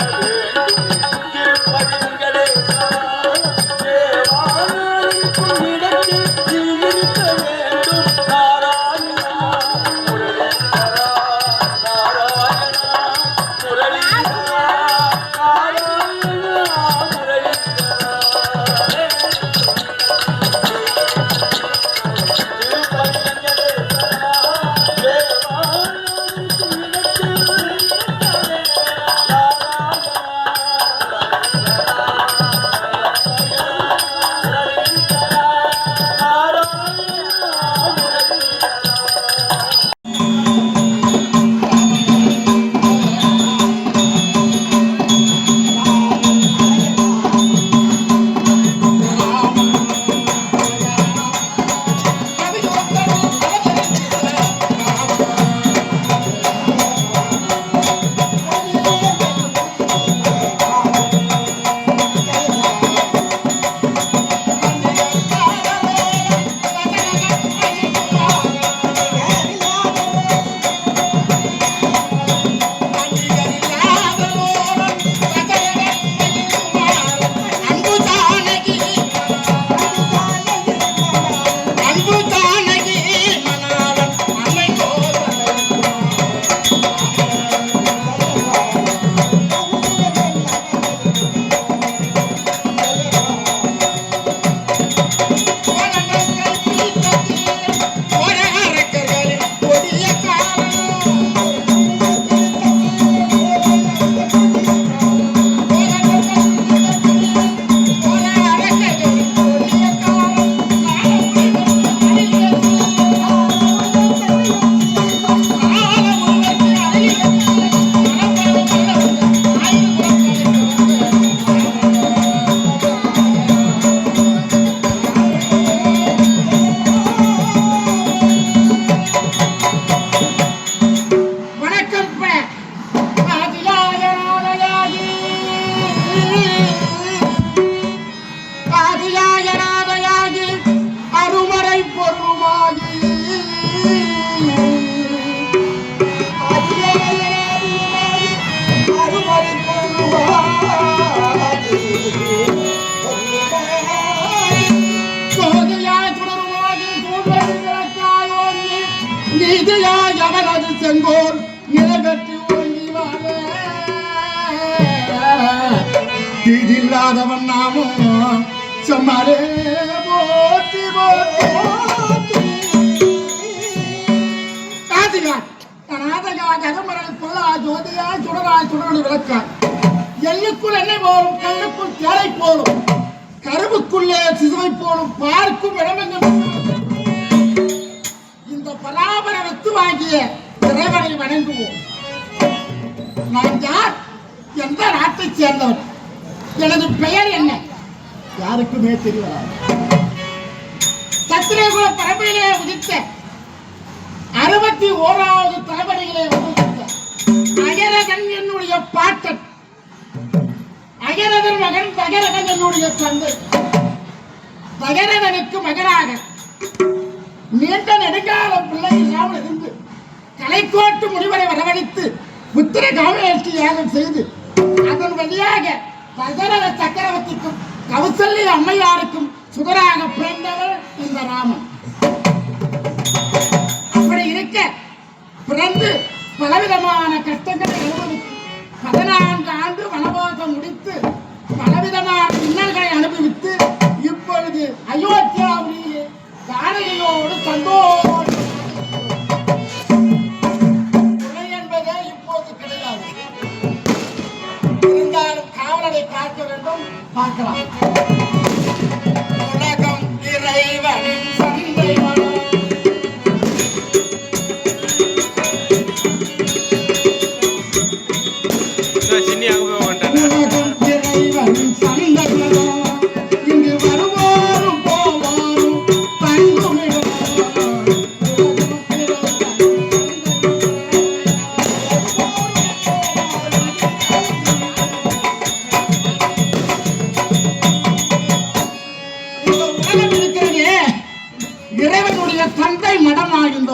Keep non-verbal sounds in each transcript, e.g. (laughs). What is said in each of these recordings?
அன்பு (laughs) தீதில்லாதவன் நாமும் சம்மாரே போட்டி போற்றி. நாதகா கதமரல் பொல்லா ஜோதியா சுடராய் சுடரொளி விளக்காய் எள்ளுக்குள் என்ன போலும் கண்ணுக்குள் தேரை போலும். கருவுக்குள்ளே சிசுவை போலும் பார்க்கும் இடமெங்கும் இந்த பராபர வெத்து வாங்கிய இறைவனை வணங்குவோம். நான் யார்? எந்த நாட்டைச் சேர்ந்தவன்? எனது பெயர் என்ன? யாருக்குமே தெரியாது. சத்திரகுல பரம்பரையிலே உதித்த அறுபத்தி ஓராவது தலைமுறையிலே உதித்த அகரகன் என்னுடைய பாட்டன் அகரகன் மகன் தகரகன் என்னுடைய தந்தை. தகரகனுக்கு மகனாக நீண்ட நெடுங்கால பிள்ளை இல்லாமல் இருந்து கலைக்கோட்டு முனிவரை வரவழைத்து புத்திர காவலர்க்கு யாகம் செய்து அதன் வழியாக தசரத சக்கரவர்த்திக்கும் கௌசல்ய அம்மையாருக்கும் சுகராக பிறந்தவர் இந்த ராமன். அப்படி இருக்க பிறந்து பலவிதமான கஷ்டங்களை அனுபவித்து பதினான்கு ஆண்டு வனவாசம் முடித்து பலவிதமான பார்க்கலாம்.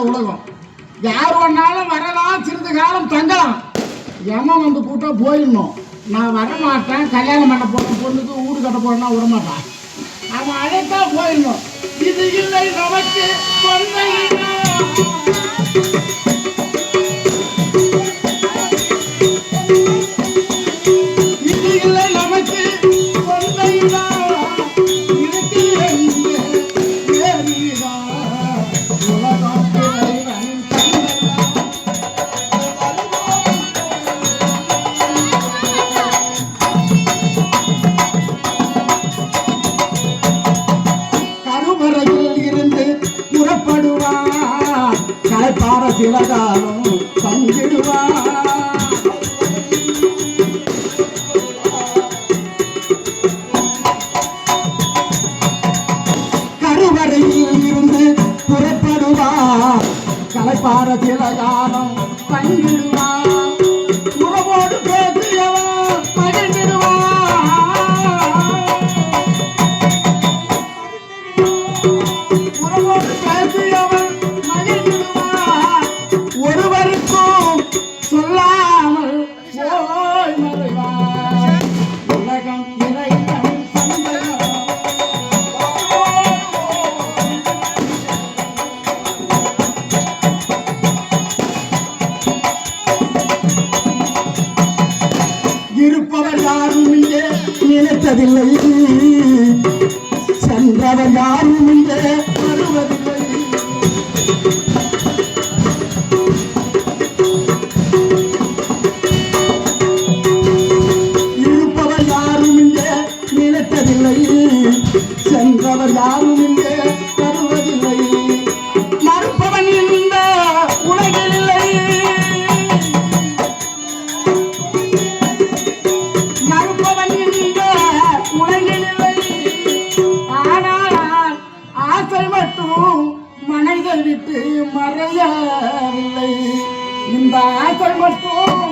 உலகம். யார் வேணாலும் வரலாம் சிறிது காலம் தங்கலாம். எமன் வந்து கூட்டம் போயிடணும். நான் வரமாட்டேன் கல்யாணம் பண்ண போற பொண்ணுக்கு ஊடு கட்ட போறேன்னா விடமாட்டான். அவன் அழைத்தா போயிடணும். இது இல்லை நமக்கு சில காலம் பங்கிடுவார் கருவறையில் இருந்து புறப்படுவார். கலைப்பார சில காலம் பங்கிடுவார் மறுப்பவன் யாரும் இங்கே தருவதில்லை. மறுப்பவன் இந்த உலகில் இல்லை. மறுப்பவன் இந்த உலகில் இல்லை. ஆனால் ஆசை மட்டும் மனைகள் விட்டு மறையவில்லை. இந்த ஆசை மட்டும்